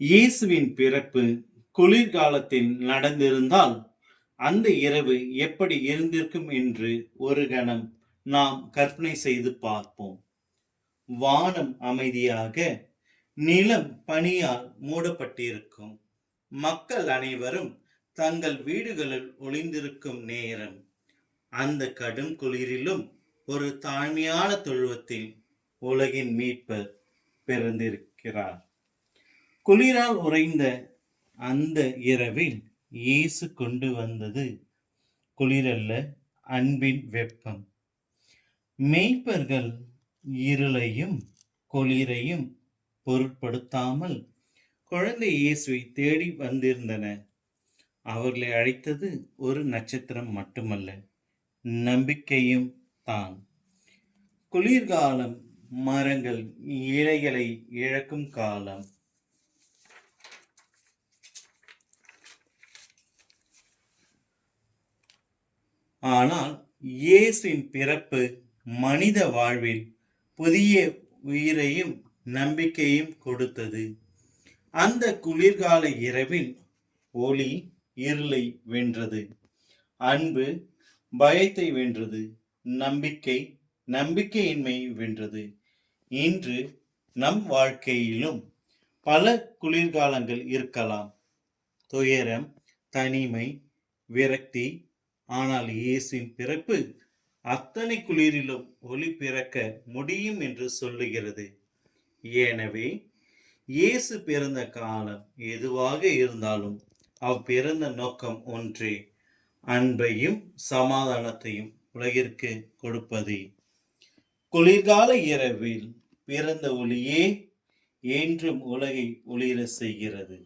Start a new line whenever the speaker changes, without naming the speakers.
இயேசுவின் பிறப்பு குளிர்காலத்தில் நடந்திருந்தால் அந்த இரவு எப்படி இருந்திருக்கும் என்று ஒரு கணம் நாம் கற்பனை செய்து பார்ப்போம். வானம் அமைதியாக நிலம் பனியால் மூடப்பட்டிருக்கும். மக்கள் அனைவரும் தங்கள் வீடுகளில் ஒளிந்திருக்கும் நேரம். அந்த கடும் குளிரிலும் ஒரு தாழ்மையான தொழுவத்தில் உலகின் மீட்பர் பிறந்திருக்கிறார். குளிரால் உறைந்த அந்த இரவில் இயேசு கொண்டு வந்தது குளிரல்ல அன்பின் வெப்பம். மெய்ப்பர்கள் இருளையும் குளிரையும் பொருட்படுத்தாமல் குழந்தை இயேசுவை தேடி வந்திருந்தன அவர்களை அழைத்தது ஒரு நட்சத்திரம் மட்டுமல்ல நம்பிக்கையும் தான். குளிர்காலம் மரங்கள் இலைகளை இழக்கும் காலம். ஆனால் இயேசுவின் பிறப்பு மனித வாழ்வில் புதிய உயிரையும் நம்பிக்கையும் கொடுத்தது. அந்த குளிர்கால இரவில் ஒளி இருளை வென்றது. அன்பு பயத்தை வென்றது. நம்பிக்கை நம்பிக்கையின்மை வென்றது. இன்று நம் வாழ்க்கையிலும் பல குளிர்காலங்கள் இருக்கலாம். துயரம் தனிமை விரக்தி ஆனால் இயேசுவின் பிறப்பு அத்தனை குளிரிலும் ஒளி பிறக்க முடியும் என்று சொல்லுகிறது. எனவே இயேசு பிறந்த காலம் எதுவாக இருந்தாலும் அவ் பிறந்த நோக்கம் ஒன்றே அன்பையும் சமாதானத்தையும் உலகிற்கு கொடுப்பதே. குளிர்கால இரவில் பிறந்த ஒளியே என்றும் உலகை ஒளிர செய்கிறது.